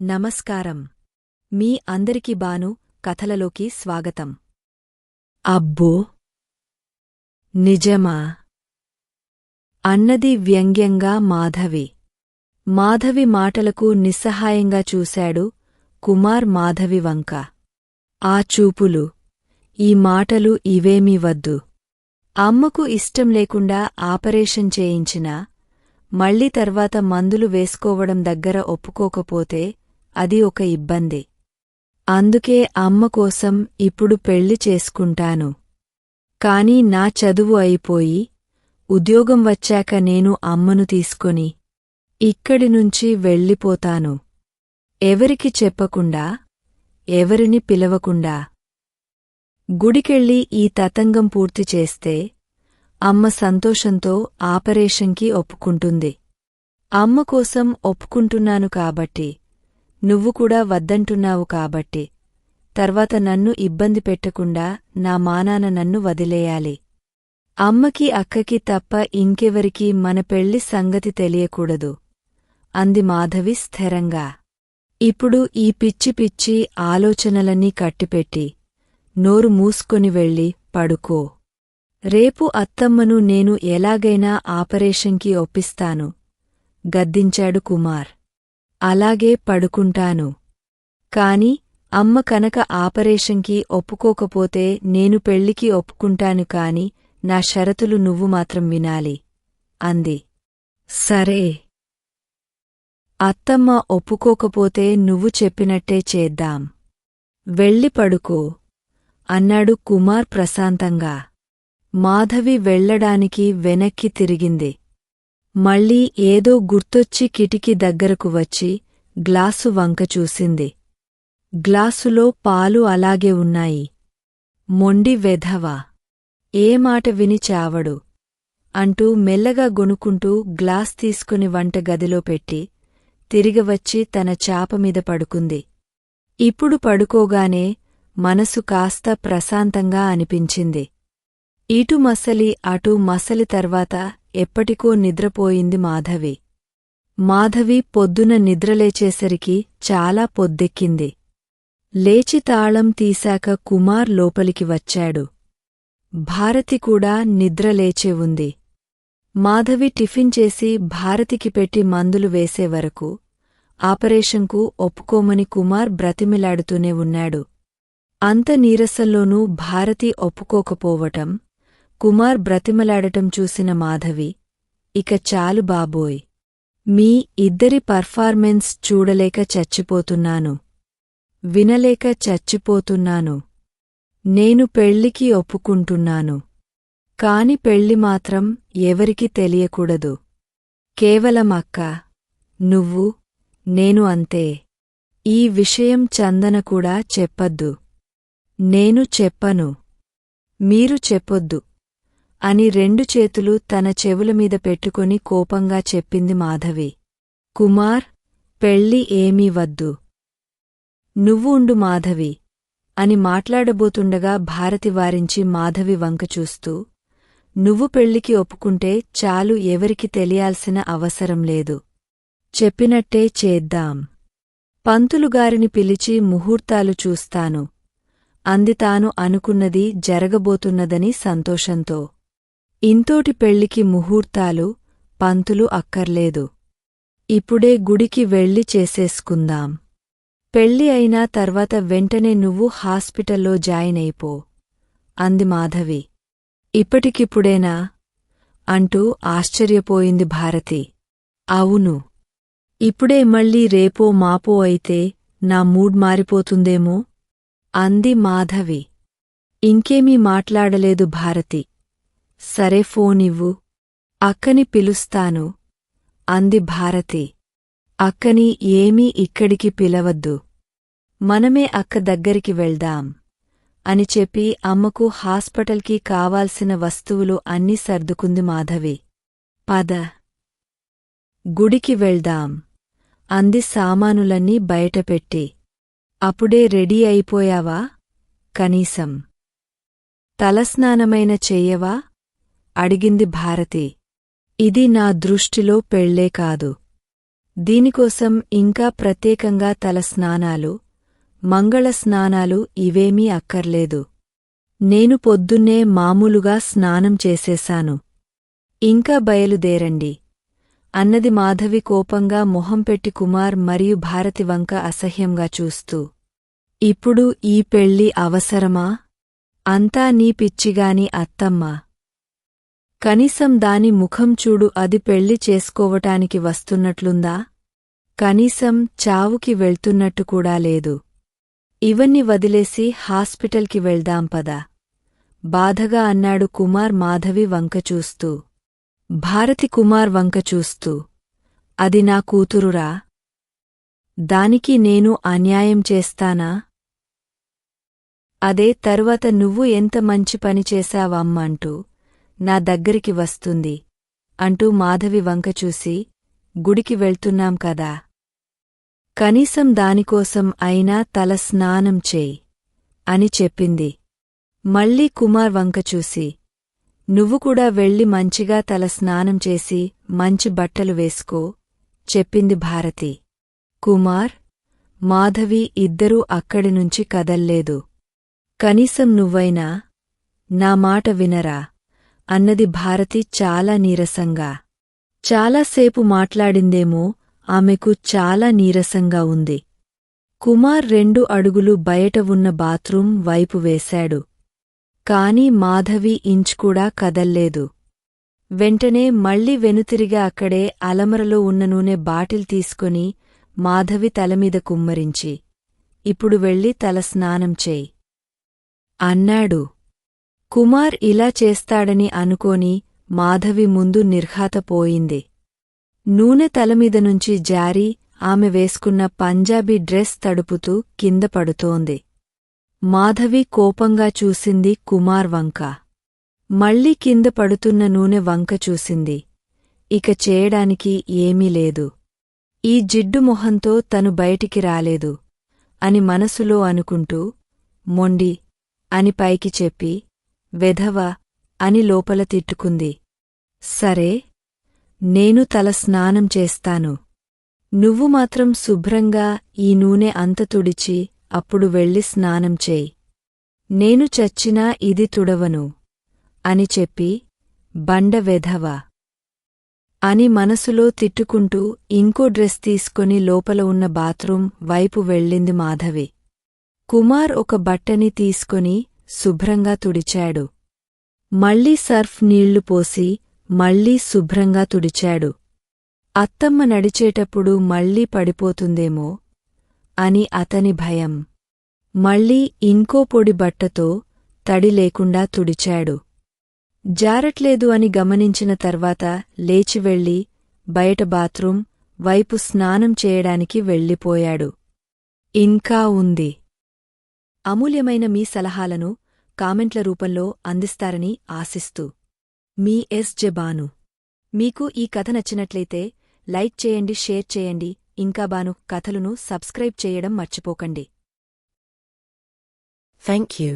నమస్కారం. మీ అందరికి బాను కథలలోకి స్వాగతం. అబ్బో! నిజమా? అన్నది వ్యంగ్యంగా మాధవి. మాధవి మాటలకు నిస్సహాయంగా చూశాడు కుమార్ మాధవి వంక ఆ చూపులు ఈ మాటలు ఇవేమీ వద్దు. అమ్మకు ఇష్టం లేకుండా ఆపరేషన్ చేయించినా మళ్ళీ తర్వాత మందులు వేసుకోవడం దగ్గర ఒప్పుకోకపోతే అది ఒక ఇబ్బంది. అందుకే అమ్మ కోసం ఇప్పుడు పెళ్ళి చేసుకుంటాను. కాని నా చదువు అయిపోయి ఉద్యోగం వచ్చాక నేను అమ్మను తీసుకొని ఇక్కడి నుంచి వెళ్ళిపోతాను. ఎవరికి చెప్పకుండా ఎవరిని పిలవకుండా. గుడికెళ్ళి ఈ తతంగం పూర్తి చేస్తే అమ్మ సంతోషంతో ఆపరేషన్కి ఒప్పుకుంటుంది. అమ్మ కోసం ఒప్పుకుంటున్నాను కాబట్టి నువ్వు కూడా వద్దంటున్నావు కాబట్టి. తర్వాత నన్ను ఇబ్బంది పెట్టకుండా నా మానాన నన్ను వదిలేయాలి. అమ్మకి అక్కకి తప్ప ఇంకెవరికీ మన పెళ్ళి సంగతి తెలియకూడదు. అంది మాధవి స్థిరంగా. ఇప్పుడు ఈ పిచ్చి పిచ్చి ఆలోచనలన్నీ కట్టిపెట్టి నోరు మూసుకొని వెళ్ళి పడుకో. రేపు అత్తమ్మను నేను ఎలాగైనా ఆపరేషన్కి ఒప్పిస్తాను గద్దించాడు కుమార్. అలాగే పడుకుంటాను. కాని అమ్మ కనక ఆపరేషన్కి ఒప్పుకోకపోతే నేను పెళ్ళికి ఒప్పుకుంటాను కాని నా షరతులు నువ్వు మాత్రం వినాలి. అంది. సరే. అత్తమ్మ ఒప్పుకోకపోతే నువ్వు చెప్పినట్టే చేద్దాం. వెళ్ళి పడుకో. అన్నాడు కుమార్ ప్రశాంతంగా. మాధవి వెళ్ళడానికి వెనక్కి తిరిగింది. మళ్ళీ ఏదో గుర్తొచ్చి కిటికీ దగ్గరకు వచ్చి గ్లాసు వంక చూసింది. గ్లాసులో పాలు అలాగే ఉన్నాయి. మొండి వెధవా. ఏ మాట విని చావడు. అంటూ మెల్లగా గొనుకుంటూ గ్లాస్ తీసుకుని వంటగదిలో పెట్టి తిరిగివచ్చి తన చాపమీద పడుకుంది. ఇప్పుడు పడుకోగానే మనసు కాస్త ప్రశాంతంగా అనిపించింది. ఇటు మసలి అటు మసలి తర్వాత ఎప్పటికో నిద్రపోయింది మాధవి. మాధవి పొద్దున నిద్రలేచేసరికి చాలా పొద్దెక్కింది. లేచి తాళం తీశాక కుమార్ లోపలికి వచ్చాడు. భారతి కూడా నిద్రలేచే ఉంది. మాధవి టిఫిన్ చేసి భారతికి పెట్టి మందులు వేసే వరకు ఆపరేషన్కు ఒప్పుకోమని కుమార్ బ్రతిమిలాడుతూనే ఉన్నాడు. అంత నీరసంలోనూ భారతి ఒప్పుకోకపోవటం కుమార్ బ్రతిమలాడటం చూసిన మాధవి ఇక చాలు బాబోయ్ మీ ఇద్దరి పర్ఫార్మెన్స్ చూడలేక చచ్చిపోతున్నాను వినలేక చచ్చిపోతున్నాను నేను పెళ్ళికి ఒప్పుకుంటున్నాను కాని పెళ్ళి మాత్రం ఎవరికి తెలియకూడదు. కేవలం అక్క నువ్వు నేను అంతే. ఈ విషయం చందన కూడా చెప్పద్దు. నేను చెప్పను. మీరు చెప్పొద్దు. అని రెండు చేతులు తన చెవులమీద పెట్టుకొని కోపంగా చెప్పింది మాధవి. కుమార్ పెళ్ళి ఏమీ వద్దు. నువ్వు ఉండు మాధవి అని మాట్లాడబోతుండగా భారతి వారించి మాధవి వంక చూస్తూ నువ్వు పెళ్ళికి ఒప్పుకుంటే చాలు ఎవరికి తెలియాల్సిన అవసరం లేదు. చెప్పినట్టే చేద్దాం. పంతులుగారిని పిలిచి ముహూర్తాలు చూస్తాను. అంది తాను అనుకున్నది జరగబోతున్నదని సంతోషంతో. ఇంతోటి పెళ్ళికి ముహూర్తాలు పంతులు అక్కర్లేదు. ఇప్పుడే గుడికి వెళ్ళి చేసేసుకుందాం. పెళ్ళి అయినా తర్వాత వెంటనే నువ్వు హాస్పిటల్లో జాయిన్ అయిపో. అంది మాధవి. ఇప్పటికిప్పుడేనా? అంటూ ఆశ్చర్యపోయింది భారతి. అవును. ఇప్పుడే మళ్ళీ రేపో మాపో అయితే నా మూడ్ మారిపోతుందేమో? అంది మాధవి. ఇంకేమీ మాట్లాడలేదు భారతి. సరే ఫోనివ్వు అక్కని పిలుస్తాను. అంది భారతి. అక్కని ఏమీ ఇక్కడికి పిలవద్దు. మనమే అక్క దగ్గరికి వెళ్దాం. అని చెప్పి అమ్మకు హాస్పిటల్కి కావాల్సిన వస్తువులు అన్నీ సర్దుకుంది మాధవి. పద. గుడికి వెళ్దాం. అంది సామానులన్నీ బయటపెట్టి. అప్పుడే రెడీ అయిపోయావా? కనీసం. తలస్నానమైన చెయ్యవా అడిగింది భారతి. ఇది నా దృష్టిలో పెళ్ళే కాదు. దీనికోసం ఇంకా ప్రత్యేకంగా తల స్నానాలు మంగళ స్నానాలు ఇవేమీ అక్కర్లేదు. నేను పొద్దున్నే మామూలుగా స్నానం చేసేశాను. ఇంకా బయలుదేరండి. అన్నది మాధవి కోపంగా మొహం పెట్టి కుమార్ మరియు భారతి వంక అసహ్యంగా చూస్తూ. ఇప్పుడు ఈ పెళ్ళి అవసరమా? అంతా నీ పిచ్చిగాని అత్తమ్మా. కనీసం దాని ముఖం చూడు అది పెళ్ళి చేసుకోవటానికి వస్తున్నట్లుందా? కనీసం చావుకి వెళ్తున్నట్టు కూడా లేదు. ఇవన్నీ వదిలేసి హాస్పిటల్కి వెళ్దాం పదా. బాధగా అన్నాడు కుమార్ మాధవి వంక చూస్తూ. భారతి కుమార్ వంక చూస్తూ. అది నా కూతురురా? దానికి నేను అన్యాయం చేస్తానా? అదే తర్వాత నువ్వు ఎంత మంచి పని చేశావమ్మంటూ నా దగ్గరికి వస్తుంది. అంటూ మాధవి వంక చూసి గుడికి వెళ్తున్నాం కదా. కనీసం దానికోసం అయినా తల స్నానం చేయి అని చెప్పింది. మళ్ళీ కుమార్ వంక చూసి నువ్వు కూడా వెళ్ళి మంచిగా తల స్నానం చేసి మంచి బట్టలు వేసుకో చెప్పింది భారతి. కుమార్ మాధవి ఇద్దరూ అక్కడి నుంచి కదల్లేదు. కనీసం నువ్వైనా నా మాట వినరా? అన్నది భారతి చాలా నీరసంగా. చాలాసేపు మాట్లాడిందేమో ఆమెకు చాలా నీరసంగా ఉంది. కుమార్ రెండు అడుగులు బయట ఉన్న బాత్రూం వైపు వేశాడు. కాని మాధవి ఇంచుకూడా కదల్లేదు. వెంటనే మళ్ళీ వెనుతిరిగా అక్కడే అలమరలో ఉన్న నూనె బాటిల్ తీసుకొని మాధవి తలమీద కుమ్మరించి ఇప్పుడు వెళ్ళి తల స్నానం చేయి. అన్నాడు. కుమార్ ఇలా చేస్తాడని అనుకోని మాధవి ముందు నిర్ఘాతపోయింది. నూనె తలమీద నుంచి జారి ఆమె వేసుకున్న పంజాబీ డ్రెస్ తడుపుతూ కింద పడుతోంది. మాధవి కోపంగా చూసింది కుమార్ వంక. మళ్ళీ కింద పడుతున్న నూనె వంక చూసింది. ఇక చేయడానికి ఏమీ లేదు. ఈ జిడ్డు మొహంతో తను బయటికి రాలేదు. అని మనసులో అనుకుంటూ మొండి అని పైకి చెప్పి వెధవ అని లోపల తిట్టుకుంది. సరే నేను తల స్నానం చేస్తాను. నువ్వు మాత్రం శుభ్రంగా ఈ నూనె అంత తుడిచి అప్పుడు వెళ్ళి స్నానం చేయి. నేను చచ్చినా ఇది తుడవను అని చెప్పి బండ వెధవ అని మనసులో తిట్టుకుంటూ ఇంకో డ్రెస్ తీసుకొని లోపల ఉన్న బాత్రూం వైపు వెళ్ళింది మాధవి. కుమార్ ఒక బట్టని తీసుకొని శుభ్రంగా తుడిచాడు. మళ్ళీ సర్ఫ్ నీళ్ళు పోసి మళ్ళీ శుభ్రంగా తుడిచాడు. అత్తమ్మ నడిచేటప్పుడు మళ్ళీ పడిపోతుందేమో అని అతని భయం. మళ్ళీ ఇంకో పొడి బట్టతో తడి లేకుండా తుడిచాడు. జారట్లేదు అని గమనించిన తర్వాత లేచి వెళ్ళి బయట బాత్రూం వైపు స్నానం చేయడానికి వెళ్ళిపోయాడు. ఇంకా ఉంది. అమూల్యమైన మీ సలహాలను కామెంట్ల రూపంలో అందిస్తారని ఆశిస్తూ. మీ ఎస్ జెబాను మీకు ఈ కథ నచ్చినట్లయితే లైక్ చేయండి షేర్ చేయండి. ఇంకా బాను కథలను సబ్స్క్రైబ్ చేయడం మర్చిపోకండి. Thank you